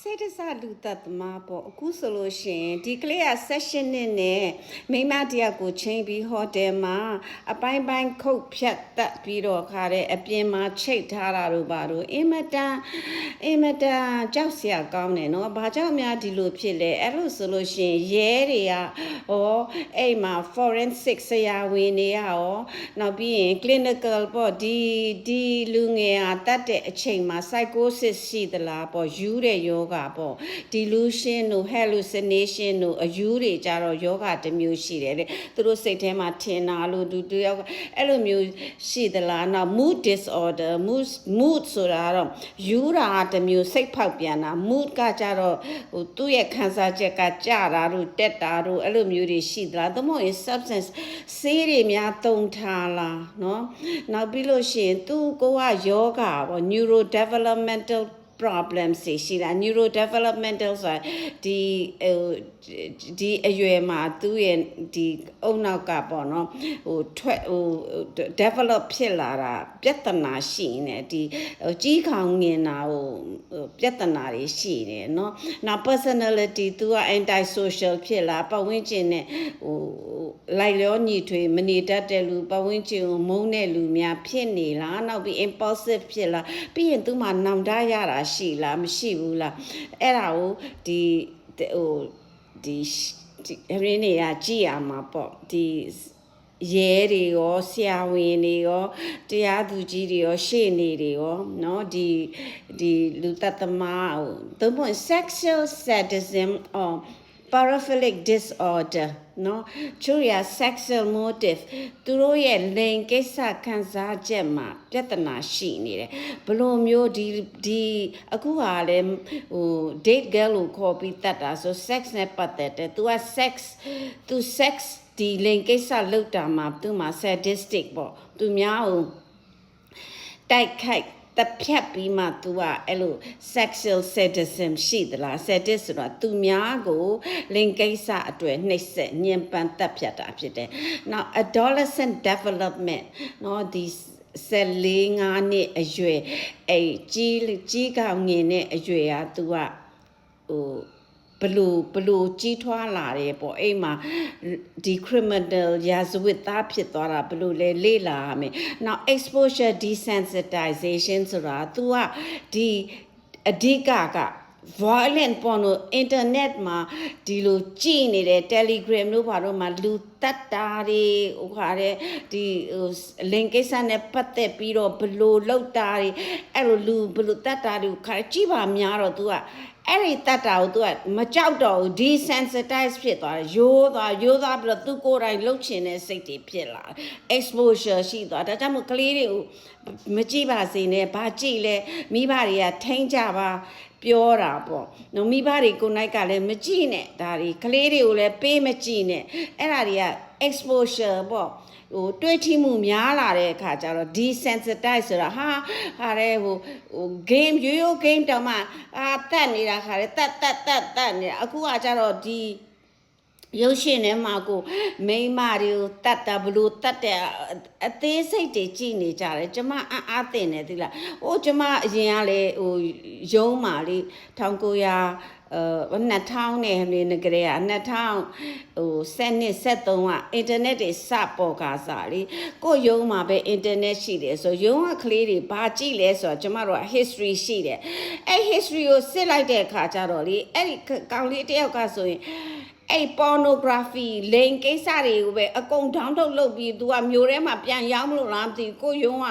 စေတစလူသက်သမားပေါ့အခုဆိုလို့ရှိရင်ဒီကလေးက session နဲ့နဲ့မိန်းမတယောက်ကိုချိန်ပြီးဟိုတယ်မှာအပိုင်းပိုင်းခုတ်ဖြတ်တက်ပြီးတော့ခါတဲ့အပြင်မှာချိတ်ထားတာတို့ပါတို့အင်မတန်အင်မတန်ကြောက်စရာကောင်းတယ်နော်ဘာကြောင့်များဒီလိုဖြစ်လဲအဲ့လိုဆိုလို့ရှိရင်ရဲတွေကဟောအဲ့မှာ forensic ဆရာဝန်တွေရရောနောက်ပြီးရင် clinical ပေါ့ဒီဒီလူငယ်ဟာတတ်တဲ့အချိန်မှာ psychosis ရှိသလားပေါ့ယူတဲ့ယောဂပေါ့ delusion တို့ hallucination တို့အယူတွေကြတော့ယောဂတစ်မျိုးရှိတယ်တဲ့သူတို့စိတ်ထဲမှာထင်တာလို့သူတယောက်အဲ့လိုမျိုးရှိသလားနောက် mood disorder mood mood ဆိုတာကတော့ယူတာကတစ်မျိုးစိတ်ဖောက်ပြန်တာ mood ကကြတော့ဟိုသူ့ရဲ့ခံစားချက်ကကြတာတို့တက်တာတို့အဲ့လိုမျိုးတွေရှိသလားသို့မဟုတ်ရင် substance ဆေးတွေများတုံထားလားเนาะနောက်ပြီးလို့ရှိရင်သူကိုကယောဂပေါ့ neuro developmental problems တွေရှိတာ neurodevelopmental ဆိုတာဒီဟိုဒီအရွယ်မှာသူ့ရဲ့ဒီအုံနောက်ကပေါ့နော်ဟိုထွက်ဟို develop ဖြစ်လာတာပြဿနာရှိနေဒီဟိုကြီးခေါင်ငင်တာဟိုပြဿနာတွေရှိတယ်เนาะနောက် personality သူက anti social ဖြစ်လာပတ်ဝန်းကျင်နဲ့ဟို လိုက်လျောညီထွေမနေတတ်တဲ့လူပတ်ဝန်းကျင်ကိုမုန်းတဲ့လူများဖြစ်နေလားနောက်ပြီး impulsive ဖြစ်လာပြီးရင်သူမှနောင်တရတာရှိလားမရှိဘူးလားအဲ့ဒါကိုဒီဟိုဒီဒီရင်းနေရကြည့်ရမှာပေါ့ဒီရဲတွေရောဆရာဝန်တွေရောတရားသူကြီးတွေရောရှေ့နေတွေရောเนาะဒီဒီလူသက်သမားဟိုသို့မဟုတ် sexual sadism or paraphilic disorder နော်ချို့ရ sexual motive သူတို့ရဲ့လိင်ကိစ္စခံစားချက်မှာပြဿနာရှိနေတယ်ဘလို့မျိုးဒီဒီအခုဟာလဲဟို date girl ကိုခေါ်ပြီးတတ်တာဆို sex နဲ့ပတ်သက်တယ် तू က sex तू sex ဒီလိင်ကိစ္စလောက်တာမှာသူ့မှာ sadistic ပေါ့သူများဟိုတိုက်ခိုက် တဖြတ်ပြီးမှ तू ကအဲ့လို sexual sadism ရှိသလား sadist ဆိုတာသူများကိုလင်ကိစ္စအတွေ့နှိပ်စက်ညှဉ်းပန်းတပ်ဖြတ်တာဖြစ်တယ်။ Now adolescent development เนาะဒီဆက်လေးငါးနှစ်အရွယ်အဲ့ကြီးကြီးကောင်ငင်တဲ့အရွယ်อ่ะ तू ကဟို ဘလို့ဘလို့ကြီးထွားလာတယ်ပေါ့အဲ့မှာဒီ criminal ရာဇဝတ်သားဖြစ်သွားတာဘလို့လဲလေ့လာရမယ်။ Now exposure desensitization ဆိုတာ तू ကဒီအဓိကက violent porno internet မှာဒီလိုကြည်နေတဲ့ Telegram တို့ဘာတို့မှာလူတတ်တာတွေဟိုခါတဲ့ဒီဟို link ကိစ္စနဲ့ပတ်သက်ပြီးတော့ဘလို့လောက်တာတွေအဲ့လိုလူဘလို့တတ်တာတွေကိုခါကြည့်ပါများတော့ तू က အဲ့ဒီတတ်တာကို तू ကမကြောက်တော့ဘူး desensitize ဖြစ်သွားတယ်ရိုးသွားရိုးသွားပြီးတော့ तू ကိုယ်တိုင်လှုပ်ချင်တဲ့စိတ်တွေဖြစ်လာတယ် exposure ရှိသွားဒါကြောင့်မို့ကလေးတွေကိုမကြည့်ပါစေနဲ့ဘာကြည့်လဲမိဘတွေကထိန်းကြပါပြောတာပေါ့နော်မိဘတွေကိုနိုင်ကလည်းမကြည့်နဲ့ဒါတွေကလေးတွေကိုလည်းပေးမကြည့်နဲ့အဲ့ဒါတွေက exposure ပေါ့ဟိုတွေးထိမှုများလာတဲ့အခါကျတော့ desensitize ဆိုတာဟာဟာတဲ့ဟိုဟို game ရိုးရိုး game တောင်မှအာတက်နေတာခါတဲ့တက်တက်တက်တက်နေတာအခုကကျတော့ဒီရုပ်ရှင်ထဲမှာကိုမိန်းမတွေကိုတတ်တာဘလို့တတ်တဲ့အသေးစိတ်တွေကြည်နေကြတယ်ကျမအံ့အားသင့်တယ်သီလားဟိုကျမအရင်ကလေဟိုရုံးမာလေး1900 အဲ2000နဲ့ဟိုနေကြရ2000ဟို7နှစ်73ကအင်တာနက်တွေစပေါ်ကားစားလေကိုရုံးမှာပဲအင်တာနက်ရှိတယ်ဆိုရုံးကကလေးတွေဘာကြည့်လဲဆိုတော့ကျမတို့က history ရှိတယ်အဲ့ history ကိုစစ်လိုက်တဲ့အခါကျတော့လေအဲ့ဒီကောင်လေးတယောက်ကဆိုရင်အဲ့ pornography လိင်ကိစ္စတွေကိုပဲအကုန် download လုပ်ပြီး तू ကမျိုးထဲမှာပြန်ရောက်မလို့လားမသိဘူးကိုယုံက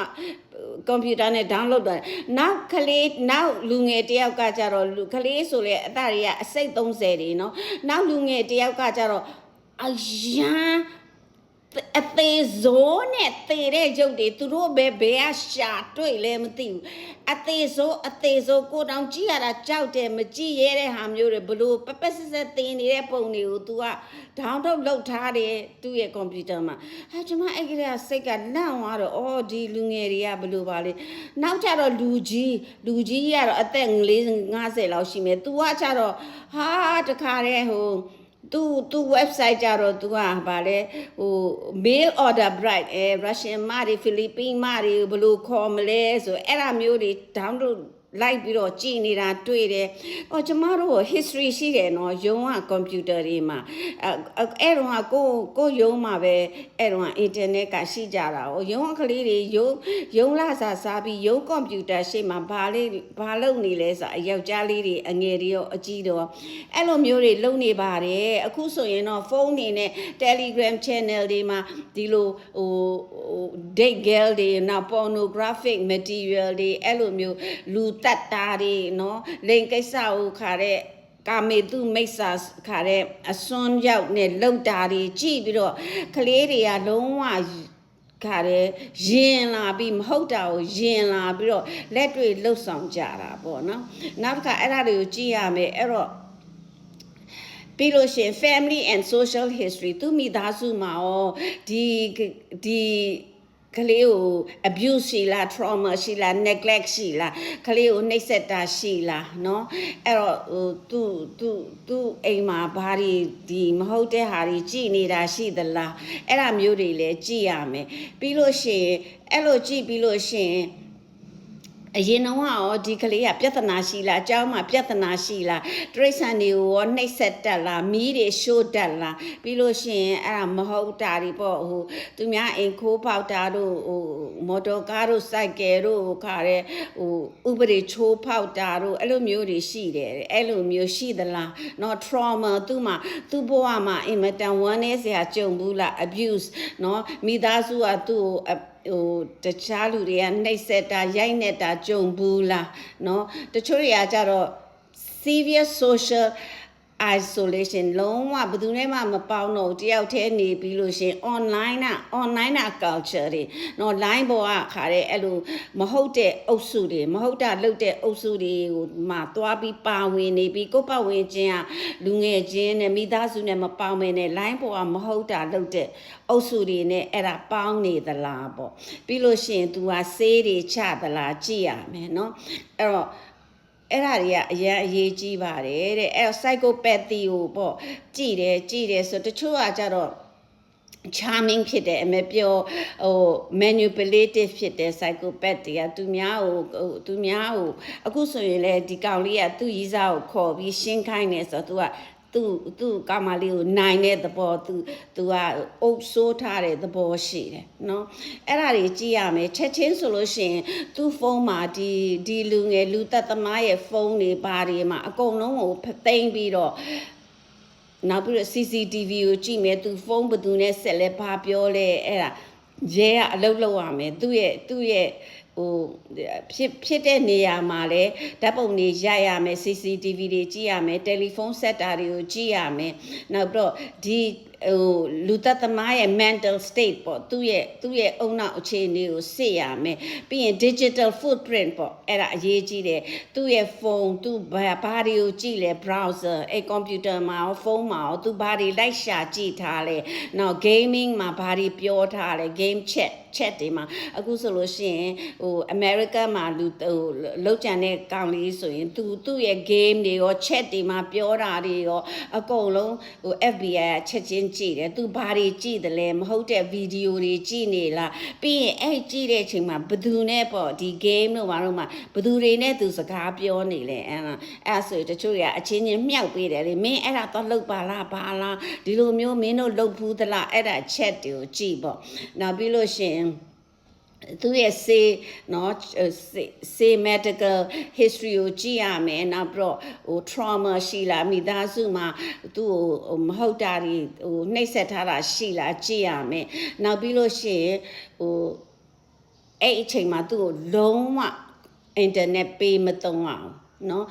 ကွန်ပျူတာနဲ့ download တယ်နောက်ကလေးနောက်လူငယ်တယောက်ကကြတော့လူကလေးဆိုလေအသားတွေကအစိတ်30တွေနော်နောက်လူငယ်တယောက်ကကြတော့အရန် အသေးစိုးနဲ့သေတဲ့ရုပ်တွေသူတို့ပဲဘယ်ကရှာတွေ့လဲမသိဘူးအသေးစိုးအသေးစိုးကိုတောင်ကြည့်ရတာကြောက်တယ်မကြည့်ရတဲ့ဟာမျိုးတွေဘလို့ပပဆက်ဆက်တင်နေတဲ့ပုံတွေကို तू ကဒေါင်းထုတ်လောက်ထားတယ်သူ့ရဲ့ကွန်ပျူတာမှာအဲကျွန်မအဲ့ကလေးကစိတ်ကလန့်သွားတော့အော်ဒီလူငယ်တွေကဘလို့ပါလဲနောက်ကြတော့လူကြီးလူကြီးကတော့အသက်50လောက်ရှိမယ် तू ကကြတော့ဟာတခါတည်းဟို သူသူ website ကြတော့ तू ကဗာလဲဟို mail order bride အဲ Russian မတွေ Philippine မတွေဘယ်လိုခေါ်မလဲဆိုအဲ့ဒါမျိုးတွေ download လိုက်ပြီးတော့ကြည်နေတာတွေ့တယ်။အော်ကျမတို့ history ရှိတယ်နော်။ယုံက computer တွေမှာအဲ့အဲ့တော့ကကိုကိုယုံမှာပဲအဲ့တော့ internet ကရှိကြတာ။ယုံကလေးတွေယုံယုံလာစားစားပြီးယုံ computer ရှေ့မှာဘာလေးဘာလုပ်နေလဲဆိုအယောက်ျားလေးတွေအငယ်တွေရောအကြီးတော့အဲ့လိုမျိုးတွေလုပ်နေပါတယ်။အခုဆိုရင်တော့ဖုန်းနေနဲ့ Telegram channel တွေမှာဒီလိုဟိုဟို date girl တွေနောက် pornographic material တွေအဲ့လိုမျိုးလူတတ်တာတွေနော်လိင်ကိစ္စကိုခါတဲ့ကာမေတုမိစ္ဆာခါတဲ့အစွန်းရောက်နဲ့လောက်တာတွေကြည့်ပြီးတော့ကလေးတွေကလုံးဝခါတဲ့ရင်လာပြီးမဟုတ်တာကိုရင်လာပြီးတော့လက်တွေလှုပ်ဆောင်ကြတာပေါ့နော်နောက်တစ်ခါအဲ့ဒါတွေကိုကြည့်ရမယ်အဲ့တော့ပြီးလို့ရှိရင် family and social history သူမိသားစုမှာရောဒီဒီ ကလေးကို abuse ရှိလား trauma ရှိလား neglect ရှိလားကလေးကိုနှိပ်စက်တာရှိလားเนาะအဲ့တော့ဟိုသူသူသူအိမ်မှာဘာတွေဒီမဟုတ်တဲ့ဟာတွေကြည်နေတာရှိသလားအဲ့ဒါမျိုးတွေလည်းကြည်ရမယ်ပြီးလို့ရှိရင်အဲ့လိုကြည်ပြီးလို့ရှိရင် အရင်တော့ရောဒီကလေးကပြဿနာရှိလားအเจ้าမှာပြဿနာရှိလားတရိษံတွေကိုရောနှိပ်စက်တက်လားမီးတွေရှို့တက်လားပြီးလို့ရှိရင်အဲ့ဒါမဟုတ်တာတွေပေါ့ဟိုသူများအိမ်ခိုးပေါက်တာတို့ဟိုမော်တော်ကားတို့စိုက်ကယ်တို့ခါတဲ့ဟိုဥပဒေချိုးဖောက်တာတို့အဲ့လိုမျိုးတွေရှိတယ်အဲ့လိုမျိုးရှိသလားเนาะ trauma သူ့မှာသူ့ဘဝမှာအင်မတန်ဝမ်းနည်းစရာကြုံဘူးလား abuse เนาะမိသားစုကသူ့ကို ဟိုတခြားလူတွေကနှိပ်စက်တာရိုက်နေတာကြုံဘူးလားเนาะတချို့တွေကကြတော့ serious social isolation လုံးဝဘယ်သူနဲ့မှမပေါင်းတော့တယောက်တည်းနေပြီးလို့ရှင် online นะ online นะ culture တွေเนาะ line ပေါ်ကခါတဲ့အဲ့လိုမဟုတ်တဲ့အုပ်စုတွေမဟုတ်တာလုပ်တဲ့အုပ်စုတွေကိုမှသွားပြီးပါဝင်နေပြီးကိုယ့်ပတ်ဝန်းကျင်ကလူငယ်ချင်းနဲ့မိသားစုနဲ့မပေါင်းမနဲ့ line ပေါ်ကမဟုတ်တာလုပ်တဲ့အုပ်စုတွေနဲ့အဲ့ဒါပေါင်းနေသလားပေါ့ပြီးလို့ရှိရင် तू ကဆေးတွေချသလားကြည့်ရမယ်เนาะအဲ့တော့ အဲ့ဒါတွေကအရင်အရေးကြီးပါတယ်တဲ့အဲ့တော့ psychopathy ကိုပေါ့ကြည့်တယ်ကြည့်တယ်ဆိုတချို့ကကြတော့ charming ဖြစ်တယ်အမေပြောဟို manipulative ဖြစ်တယ် psychopath တွေကသူများကိုဟိုသူများကိုအခုဆိုရင်လေဒီကောင်လေးကသူ့ရီးစားကိုခေါ်ပြီးရှင်းခိုင်းနေဆိုတော့ तू က သူ့သူ့ကောင်မလေးကိုနိုင်တဲ့သဘောသူသူကအုပ်ဆိုးထားတဲ့သဘောရှိတယ်နော်အဲ့ဒါတွေကြည့်ရမယ်ချက်ချင်းဆိုလို့ရှိရင်သူ့ဖုန်းမှာဒီဒီလူငယ်လူသက်သမားရဲ့ဖုန်းတွေဘာတွေမှာအကုန်လုံးကိုသိမ်းပြီးတော့နောက်ပြီးတော့ CCTV ကိုကြည့်မယ်သူဖုန်းဘယ်သူနဲ့ဆက်လဲဘာပြောလဲအဲ့ဒါရဲကအလုပ်လုပ်ရမယ်သူ့ရဲ့သူ့ရဲ့ ဟိုဖြစ်ဖြစ်တဲ့နေရာမှာလဲဓာတ်ပုံတွေရိုက်ရမယ် CCTV တွေကြည့်ရမယ်တယ်လီဖုန်းဆက်တာတွေကိုကြည့်ရမယ်နောက်ပြီးတော့ဒီ ဟိုလူသက်သမားရဲ့ mental state ပေါ့သူ့ရဲ့သူ့ရဲ့အုံနောက်အခြေအနေကိုစစ်ရမယ်ပြီးရင် digital footprint ပေါ့အဲ့ဒါအရေးကြီးတယ်သူ့ရဲ့ဖုန်းသူ့ဘာဘာတွေကိုကြည့်လဲ browser အဲ့ computer မှာရောဖုန်းမှာရောသူဘာတွေလိုက်ရှာကြည့်ထားလဲနောက် gaming မှာဘာတွေပြောထားလဲ game chat chat တွေမှာအခုဆိုလို့ရှိရင်ဟို America မှာလူဟိုလောက်ကြံတဲ့ကောင်လေးဆိုရင်သူသူ့ရဲ့ game တွေရော chat တွေမှာပြောတာတွေရောအကုန်လုံးဟို FBI ကချက်ချင်းကြည့်တယ်သူဘာတွေကြည့်တယ်လဲမဟုတ်တဲ့ဗီဒီယိုတွေကြည့်နေလားပြီးရင်အဲ့ကြည့်တဲ့အချိန်မှာဘသူနဲ့ပေါ့ဒီ game တို့ဘာလို့မှဘသူတွေနဲ့သူစကားပြောနေလဲအဲ့ဒါအဲ့ဆိုတချို့တွေကအချင်းချင်းမြှောက်ပေးတယ်လေမင်းအဲ့ဒါတော့လုတ်ပါလားဘာလားဒီလိုမျိုးမင်းတို့လုတ်ဘူးသလားအဲ့ဒါ chat တွေကိုကြည့်ပေါ့နောက်ပြီးလို့ရှိရင် သူရဲ့စေနော်စေ medical history ကိုကြည့်ရမယ်နောက်ပြီးတော့ဟို trauma ရှိလားမိသားစုမှာသူ့ကိုမဟုတ်တာတွေဟိုနှိပ်စက်ထားတာရှိလားကြည့်ရမယ်နောက်ပြီးလို့ရှိရင်ဟိုအဲ့အချိန်မှာသူ့ကိုလုံးဝ internet ပေးမသုံးအောင်နော်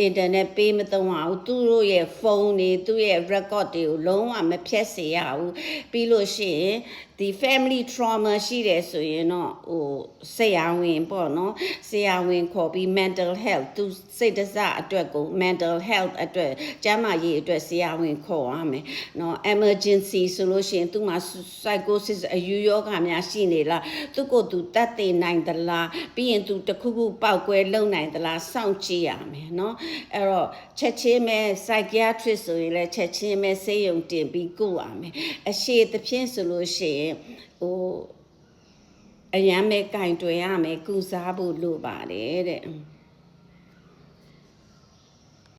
အင်တာနက်ပေးမသုံးအောင်သူတို့ရဲ့ဖုန်းတွေသူ့ရဲ့ record တွေကိုလုံးဝမဖြတ်စေရဘူးပြီးလို့ရှိရင် ဒီ family trauma ရှိတယ်ဆိုရင်တော့ဟိုဆရာဝန်ပေါ့နော်ဆရာဝန်ခေါ်ပြီး mental health သူစိတ်တစအတွက်ကို mental health အတွက်ကျန်းမာရေးအတွက်ဆရာဝန်ခေါ်ရမယ်နော် emergency ဆိုလို့ရှိရင်သူမှာ psychosis အယူယောဂများရှိနေလားသူကိုသူတတ်သိနိုင်သလားပြီးရင်သူတခုခုပောက်ကွဲလုံနိုင်သလားစောင့်ကြည့်ရမယ်နော်အဲ့တော့ချက်ချင်းပဲ psychiatrist ဆိုရင်လည်းချက်ချင်းပဲဆေးရုံတင်ပြီးကုရမယ်အရှိသဖြင့်ဆိုလို့ရှိရင်ဟိုအရန်ပဲကင်တွယ်ရမယ်ကုစားဖို့လိုပါတယ်တဲ့